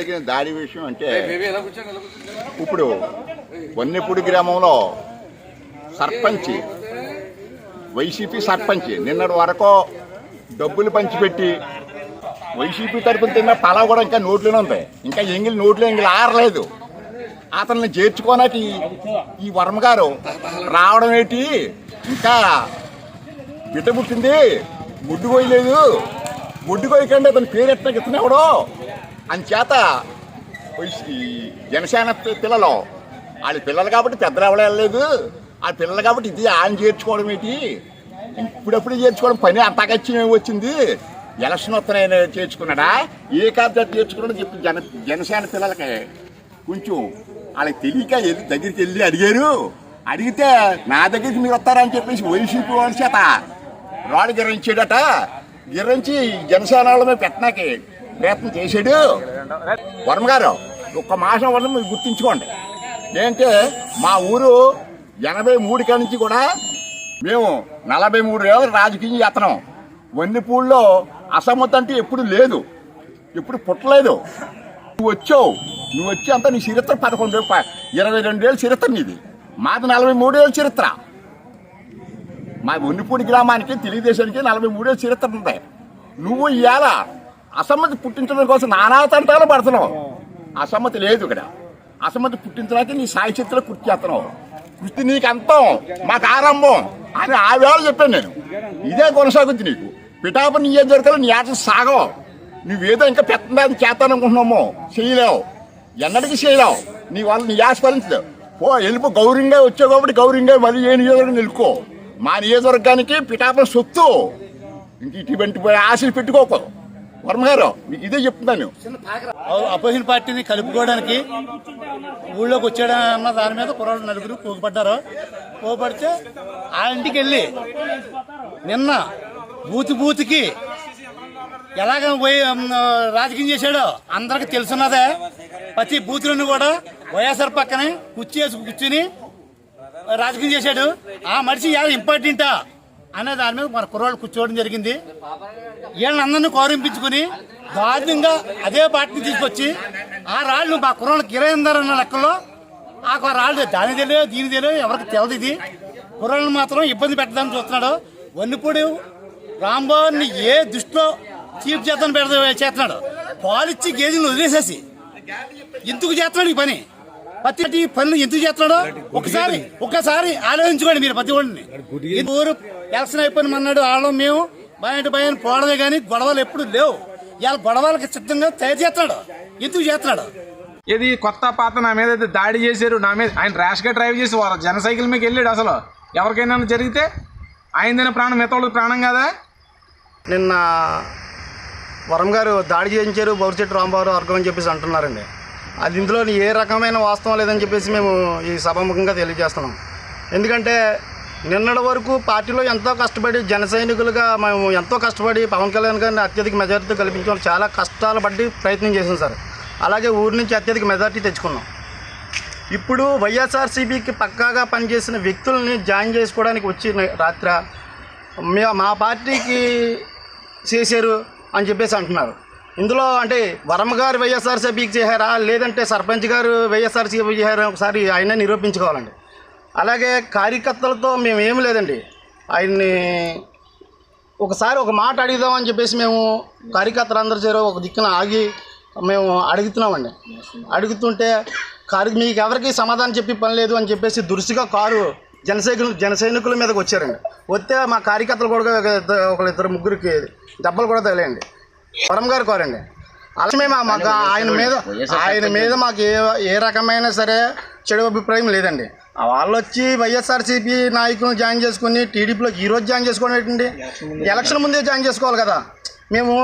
జరిగిన దాడి విషయం అంటే ఇప్పుడు వన్నెపూడి గ్రామంలో సర్పంచ్ వైసీపీ సర్పంచ్ నిన్నటి వరకు డబ్బులు పంచిపెట్టి వైసీపీ తరపున తిన్న పలావ్ కూడా ఇంకా నోట్లోనే ఉంది. ఇంకా ఎంగిలి నోట్లో ఎంగిలి ఆరలేదు. అతన్ని చేర్చుకోనకి ఈ వర్మ గారు రావడం ఏంటి? ఇంకా బిడ్డ పుట్టింది గుడ్డు కోయలేదు. గుడ్డు కోయకండి అతని పేరు ఎట్లా అని అంచేత జనసేన పిల్లలు వాళ్ళ పిల్లలు కాబట్టి పెద్దలు ఎవరు ఆ పిల్లలు కాబట్టి ఇది ఆయన చేర్చుకోవడం ఏంటి? ఇప్పుడప్పుడు చేర్చుకోవడం? పని అంతకచ్చి వచ్చింది. ఎలక్షన్ వస్తున్నాయని చేర్చుకున్నాడా? ఏ కార్యక్రమం చేర్చుకున్నాడో చెప్పి జన జనసేన పిల్లలకి. కొంచెం వాళ్ళకి తెలియక వెళ్ళి దగ్గరికి వెళ్ళి అడిగారు. అడిగితే నా దగ్గరికి మీరు వస్తారని చెప్పేసి వైసీపీ వాళ్ళ చేత రాడు గిరించాడట గిరించి జనసేన వాళ్ళ మీద పెట్టినాకే ప్రయత్నం చేశాడు వర్మ గారు ఒక్క మాసం వల్ల మీరు గుర్తుంచుకోండి. ఏంటంటే మా ఊరు ఎనభై మూడు నుంచి కూడా మేము నలభై మూడు ఏళ్ళ రాజకీయం చేస్తున్నాం. వన్నిపూడిలో అసమ్మతి అంటే ఎప్పుడు లేదు. ఎప్పుడు పుట్టలేదు. నువ్వు వచ్చావు. నువ్వు వచ్చి అంతా నీ చరిత్ర పదకొండు ఇరవై రెండు చరిత్ర నీది. మాది నలభై మూడు చరిత్ర. మా వన్నిపూడి గ్రామానికి తెలుగుదేశానికి నలభై మూడేళ్ళ చరిత్ర ఉంది. నువ్వు ఇవాళ అసమ్మతి పుట్టించడం కోసం నానా తంటాలు పడుతున్నావు. అసమ్మతి లేదు ఇక్కడ. అసమ్మతి పుట్టించడానికి నీ సాయి చిత్రలో కృషి చేస్తున్నావు. కృషి నీకు అంతం. మాకు ఆరంభం. అని ఆ వేళ చెప్పాను నేను. ఇదే కొనసాగుద్ది నీకు. పిఠాప నియోజకవర్గంలో నీ ఆట సాగవు. నువ్వేదో ఇంకా పెత్తడానికి చేస్తాననుకుంటున్నాము చేయలేవు. ఎన్నటికీ చేయలేవు. నీ వాళ్ళు నీ ఆశ ఫలించలేవు ఓ వెళ్ళిపో. గౌరవంగా వచ్చావు కాబట్టి గౌరవంగా మళ్ళీ ఏ నియోజకవర్గం నిలుకో మా నియోజకవర్గానికి పిఠాపన సొత్తు. ఇంక ఇటువంటి పోయి ఆశలు పెట్టుకోకూడదు వర్మగారు మీకు ఇదే చెప్తున్నాను అపోజిషన్ పార్టీని కలుపుకోవడానికి ఊళ్ళోకి వచ్చాడు అన్న దాని మీద కుర్రాడు నలుగురు పోగుపడ్డారు. పోగుపడితే ఆ ఇంటికి వెళ్ళి నిన్న బూతి బూతికి ఎలాగ పోయి రాజకీయం చేశాడో అందరికి తెలుసున్నదే. ప్రతి బూతులను కూడా వైఎస్ఆర్ పక్కనే కుర్చీ వేసి కూర్చుని రాజకీయం చేశాడు. ఆ మనిషి ఎలా ఇంపార్టెంటా? అనే దాని మీద మన కుర్రాళ్ళు కూర్చోవడం జరిగింది. వీళ్ళని అందరినీ కౌరింపించుకుని దారుణంగా అదే పార్టీని తీసుకొచ్చి ఆ రాళ్ళు మా కుర్రాళ్ళు గిరేందర్ అన్న లెక్కలో ఆ రాళ్ళు దాని తెలియదు దీని తెలియదు ఎవరికి తెలియదు ఇది. కుర్రాళ్ళని మాత్రం ఇబ్బంది పెట్టడానికి చూస్తున్నాడు. వన్నిపూడి రాంబాబుని ఏ దృష్టిలో చీఫ్ చేతను పెడతా చేస్తున్నాడు. పాలిచ్చి గేదెలు వదిలేసేసి ఎందుకు చేస్తున్నాడు ఈ పని? ప్రతి పనులు ఎందుకు చేస్తున్నాడో? ఒకసారి ఒకసారి ఆలోచించుకోండి మీరు ప్రతి ఒడిని ఈ ఊరు ఎలక్షన్ అయిపోయిన అన్నాడు వాళ్ళం మేము. బయట భయం పోవడమే కానీ గొడవలు ఎప్పుడు లేవు. ఇవాళ గొడవలకి సిద్ధంగా తయారు చేస్తున్నాడు. ఎందుకు చేస్తున్నాడు? ఇది కొత్త పాత నా మీద అయితే దాడి చేశారు నా మీద ఆయన ర్యాష్గా డ్రైవ్ చేసి వారు జన సైకిల్ మీద వెళ్ళాడు అసలు. ఎవరికైనా జరిగితే ఆయనదైన ప్రాణం మిగతా ప్రాణం కదా? నిన్న వరం గారు దాడి చేయించారు బౌరిచెట్టు రాంబాబు వర్గం అని చెప్పేసి అంటున్నారండి. అది ఇందులో ఏ రకమైన వాస్తవం లేదని చెప్పేసి మేము ఈ సభాముఖంగా తెలియజేస్తున్నాం. ఎందుకంటే నిన్నటి వరకు పార్టీలో ఎంతో కష్టపడి జన సైనికులుగా మేము ఎంతో కష్టపడి పవన్ కళ్యాణ్ గారిని అత్యధిక మెజారిటీ కల్పించడం చాలా కష్టాలు పడి ప్రయత్నం చేసాం సార్. అలాగే ఊరి నుంచి అత్యధిక మెజారిటీ తెచ్చుకున్నాం. ఇప్పుడు వైఎస్ఆర్సీపీకి పక్కాగా పనిచేసిన వ్యక్తుల్ని జాయిన్ చేసుకోవడానికి వచ్చిన రాత్ర మే- మా పార్టీకి చేశారు అని చెప్పేసి అంటున్నారు. ఇందులో అంటే వరమ గారు వైఎస్ఆర్సీపీకి చేశారా? లేదంటే సర్పంచ్ గారు వైఎస్ఆర్సీపీ చేశారా? ఒకసారి ఆయన నిరూపించుకోవాలండి. అలాగే కార్యకర్తలతో మేము ఏమి లేదండి. ఆయన్ని ఒకసారి ఒక మాట అడుగుదామని చెప్పేసి మేము కార్యకర్తలందరూ చేరో ఒక దిక్కున ఆగి మేము అడుగుతున్నామండి. అడుగుతుంటే కారు మీకు ఎవరికి సమాధానం చెప్పి పని లేదు అని చెప్పేసి దురుసుగా కారు జనసైనికులు జనసైనికుల మీదకి వచ్చారండి. వస్తే మా కార్యకర్తలు కూడా ఒక ఇద్దరు- ముగ్గురికి దెబ్బలు కూడా తగిలేయండి. వరం గారు కోరండి. అలా మేము మాకు ఆయన మీద ఆయన మీద మాకు ఏ ఏ రకమైన సరే చెడు అభిప్రాయం లేదండి. వాళ్ళు వచ్చి వైఎస్ఆర్సీపీ నాయకులను జాయిన్ చేసుకుని టీడీపీలో ఈ రోజు జాయిన్ చేసుకోవడం ఏంటండి ఎలక్షన్ ముందే జాయిన్ చేసుకోవాలి కదా. మేము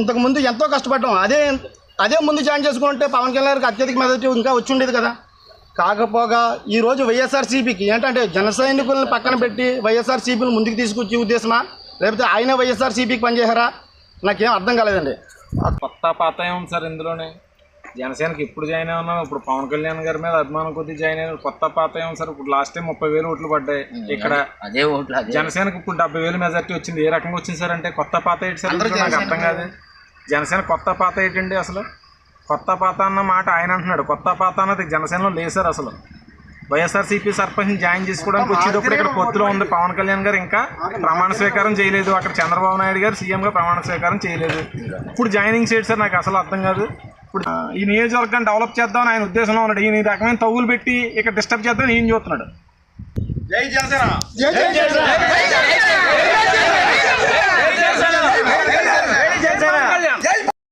ఇంతకు ముందు ఎంతో కష్టపడ్డాం. అదే అదే ముందు జాయిన్ చేసుకుంటే పవన్ కళ్యాణ్ గారికి అత్యధిక మెజారిటీ ఇంకా వచ్చి ఉండేది కదా. కాకపోగా ఈరోజు వైఎస్ఆర్సీపీకి ఏంటంటే జన సైనికులను పక్కన పెట్టి వైఎస్ఆర్సీపీని ముందుకు తీసుకొచ్చే ఉద్దేశమా? లేకపోతే ఆయన వైఎస్ఆర్సీపీకి పనిచేశారా? నాకేం అర్థం కాలేదండి. కొత్త పాత ఏముంది సార్ ఇందులోనే. జనసేనకి ఇప్పుడు జాయిన్ అయి ఉన్నాం ఇప్పుడు పవన్ కళ్యాణ్ గారి మీద అభిమానం కొద్ది జాయిన్ అయిన కొత్త పాత ఏముంది సార్ ఇప్పుడు లాస్ట్ టైం ముప్పై వేలు ఓట్లు పడ్డాయి. ఇక్కడ అదే ఓట్లు జనసేనకి ఇప్పుడు డెబ్బై వేలు మెజార్టీ వచ్చింది. ఏ రకంగా వచ్చింది సార్ అంటే కొత్త పాత ఏంటి సార్? నాకు అర్థం కాదు. జనసేన కొత్త పాత ఏంటండి అసలు? కొత్త పాత అన్న మాట ఆయన అంటున్నాడు. కొత్త పాత అన్నది జనసేనలో లేదు సార్ అసలు. వైఎస్ఆర్సీపీ సర్పంచ్ జాయిన్ చేసుకోవడానికి వచ్చేటప్పుడు ఇక్కడ పొత్తులో ఉంది. పవన్ కళ్యాణ్ గారు ఇంకా ప్రమాణ స్వీకారం చేయలేదు. అక్కడ చంద్రబాబు నాయుడు గారు సీఎంగా ప్రమాణ స్వీకారం చేయలేదు. ఇప్పుడు జాయినింగ్ చేయడు సార్ నాకు అసలు అర్థం కాదు. ఇప్పుడు ఈ నియోజకవర్గాన్ని డెవలప్ చేద్దామని ఆయన ఉద్దేశంలో ఉన్నాడు. ఈయన ఈ రకమైన తవ్వులు పెట్టి ఇక్కడ డిస్టర్బ్ చేద్దామని ఈయన చూస్తున్నాడు. జై జనసేన!